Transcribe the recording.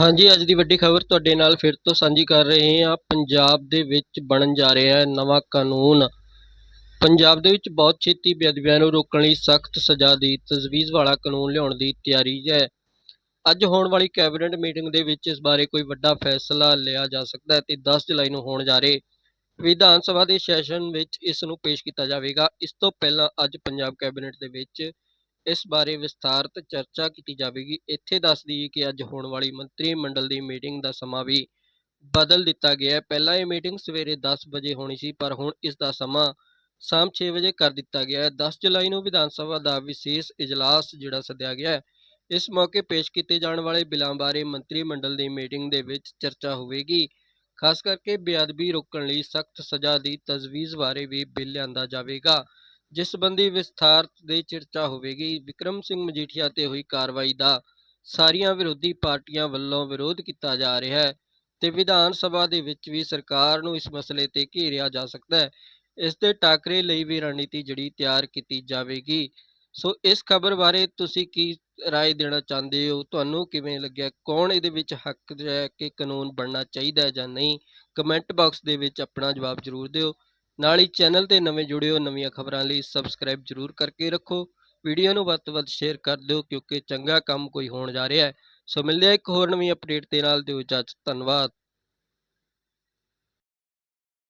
ਹਾਂਜੀ, ਅੱਜ ਦੀ ਵੱਡੀ ਖਬਰ ਤੁਹਾਡੇ ਨਾਲ ਫਿਰ ਤੋਂ ਸਾਂਝੀ ਕਰ ਰਹੇ ਹਾਂ। ਪੰਜਾਬ ਦੇ ਵਿੱਚ ਬਣਨ ਜਾ ਰਿਹਾ ਹੈ ਨਵਾਂ ਕਾਨੂੰਨ। ਪੰਜਾਬ ਦੇ ਵਿੱਚ ਬਹੁਤ ਛੇਤੀ ਬੇਅਦਬੀਆਂ ਨੂੰ ਰੋਕਣ ਲਈ ਸਖਤ ਸਜ਼ਾ ਦੀ ਤਜਵੀਜ਼ ਵਾਲਾ ਕਾਨੂੰਨ ਲਿਆਉਣ ਦੀ ਤਿਆਰੀ ਹੈ। ਅੱਜ ਹੋਣ ਵਾਲੀ ਕੈਬਨਿਟ ਮੀਟਿੰਗ ਦੇ ਵਿੱਚ ਇਸ ਬਾਰੇ ਕੋਈ ਵੱਡਾ ਫੈਸਲਾ ਲਿਆ ਜਾ ਸਕਦਾ ਹੈ ਤੇ 10 ਜੁਲਾਈ ਨੂੰ ਹੋਣ ਜਾ ਰਹੇ ਵਿਧਾਨ ਸਭਾ ਦੇ ਸੈਸ਼ਨ ਵਿੱਚ ਇਸ ਨੂੰ ਪੇਸ਼ ਕੀਤਾ ਜਾਵੇਗਾ। ਇਸ ਤੋਂ ਪਹਿਲਾਂ ਅੱਜ ਪੰਜਾਬ ਕੈਬਨਿਟ ਦੇ ਵਿੱਚ ਇਸ ਬਾਰੇ ਵਿਸਥਾਰਤ ਚਰਚਾ ਕੀਤੀ ਜਾਵੇਗੀ। ਇੱਥੇ ਦੱਸ ਦਈਏ ਕਿ ਅੱਜ ਹੋਣ ਵਾਲੀ ਮੰਤਰੀ ਮੰਡਲ ਦੀ ਮੀਟਿੰਗ ਦਾ ਸਮਾਂ ਵੀ ਬਦਲ ਦਿੱਤਾ ਗਿਆ ਹੈ। ਪਹਿਲਾਂ ਇਹ ਮੀਟਿੰਗ ਸਵੇਰੇ 10 ਵਜੇ ਹੋਣੀ ਸੀ, ਪਰ ਹੁਣ ਇਸ ਦਾ ਸਮਾਂ ਸ਼ਾਮ 6 ਵਜੇ ਕਰ ਦਿੱਤਾ ਗਿਆ ਹੈ। 10 ਜੁਲਾਈ ਨੂੰ ਵਿਧਾਨ ਸਭਾ ਦਾ ਵਿਸ਼ੇਸ਼ ਇਜਲਾਸ ਜਿਹੜਾ ਸੱਦਿਆ ਗਿਆ ਹੈ। ਇਸ ਮੌਕੇ ਪੇਸ਼ ਕੀਤੇ ਜਾਣ ਵਾਲੇ ਬਿੱਲਾਂ ਬਾਰੇ ਮੰਤਰੀ ਮੰਡਲ ਦੀ ਮੀਟਿੰਗ ਦੇ ਵਿੱਚ ਚਰਚਾ ਹੋਵੇਗੀ। ਖਾਸ ਕਰਕੇ ਬੇਅਦਬੀ ਰੋਕਣ ਲਈ ਸਖਤ ਸਜ਼ਾ ਦੀ ਤਜਵੀਜ਼ ਬਾਰੇ ਵੀ ਬਿੱਲ ਲਿਆਂਦਾ ਜਾਵੇਗਾ। ਜਿਸ ਸੰਬੰਧੀ ਵਿਸਥਾਰ ਦੇ ਚਰਚਾ ਹੋਵੇਗੀ, ਵਿਕਰਮ ਸਿੰਘ ਮਜੀਠੀਆ ਤੇ ਹੋਈ ਕਾਰਵਾਈ ਦਾ ਸਾਰੀਆਂ ਵਿਰੋਧੀ ਪਾਰਟੀਆਂ ਵੱਲੋਂ ਵਿਰੋਧ ਕੀਤਾ ਜਾ ਰਿਹਾ ਹੈ ਤੇ ਵਿਧਾਨ ਸਭਾ ਦੇ ਵਿੱਚ ਵੀ ਸਰਕਾਰ ਨੂੰ ਇਸ ਮਸਲੇ ਤੇ ਘੇਰਿਆ ਜਾ ਸਕਦਾ ਹੈ। ਇਸ ਦੇ ਟਾਕਰੇ ਲਈ ਵੀ ਰਣਨੀਤੀ ਜਿਹੜੀ ਤਿਆਰ ਕੀਤੀ ਜਾਵੇਗੀ। ਸੋ ਇਸ ਖਬਰ ਬਾਰੇ ਤੁਸੀਂ ਕੀ ਰਾਏ ਦੇਣਾ ਚਾਹੁੰਦੇ ਹੋ? ਤੁਹਾਨੂੰ ਕਿਵੇਂ ਲੱਗਿਆ? ਕੌਣ ਇਹਦੇ ਵਿੱਚ ਹੱਕ ਹੈ ਕਿ ਕਾਨੂੰਨ ਬਣਨਾ ਚਾਹੀਦਾ ਹੈ ਜਾਂ ਨਹੀਂ? ਕਮੈਂਟ ਬਾਕਸ ਦੇ ਵਿੱਚ ਆਪਣਾ ਜਵਾਬ ਜ਼ਰੂਰ ਦਿਓ। ਨਾਲ ਹੀ ਚੈਨਲ ਤੇ ਨਵੇਂ ਜੁੜਿਓ, ਨਵੀਆਂ ਖਬਰਾਂ ਲਈ ਸਬਸਕ੍ਰਾਈਬ ਜ਼ਰੂਰ ਕਰਕੇ ਰੱਖੋ। ਵੀਡੀਓ ਨੂੰ ਵੱਧ ਤੋਂ ਵੱਧ ਸ਼ੇਅਰ ਕਰ ਦਿਓ ਕਿਉਂਕਿ ਚੰਗਾ ਕੰਮ ਕੋਈ ਹੋਣ ਜਾ ਰਿਹਾ ਹੈ। ਸੋ ਮਿਲਦੇ ਹਾਂ ਇੱਕ ਹੋਰ ਨਵੀਂ ਅਪਡੇਟ ਦੇ ਨਾਲ। ਦਿਓ ਇਜਾਜ਼ਤ, ਧੰਨਵਾਦ।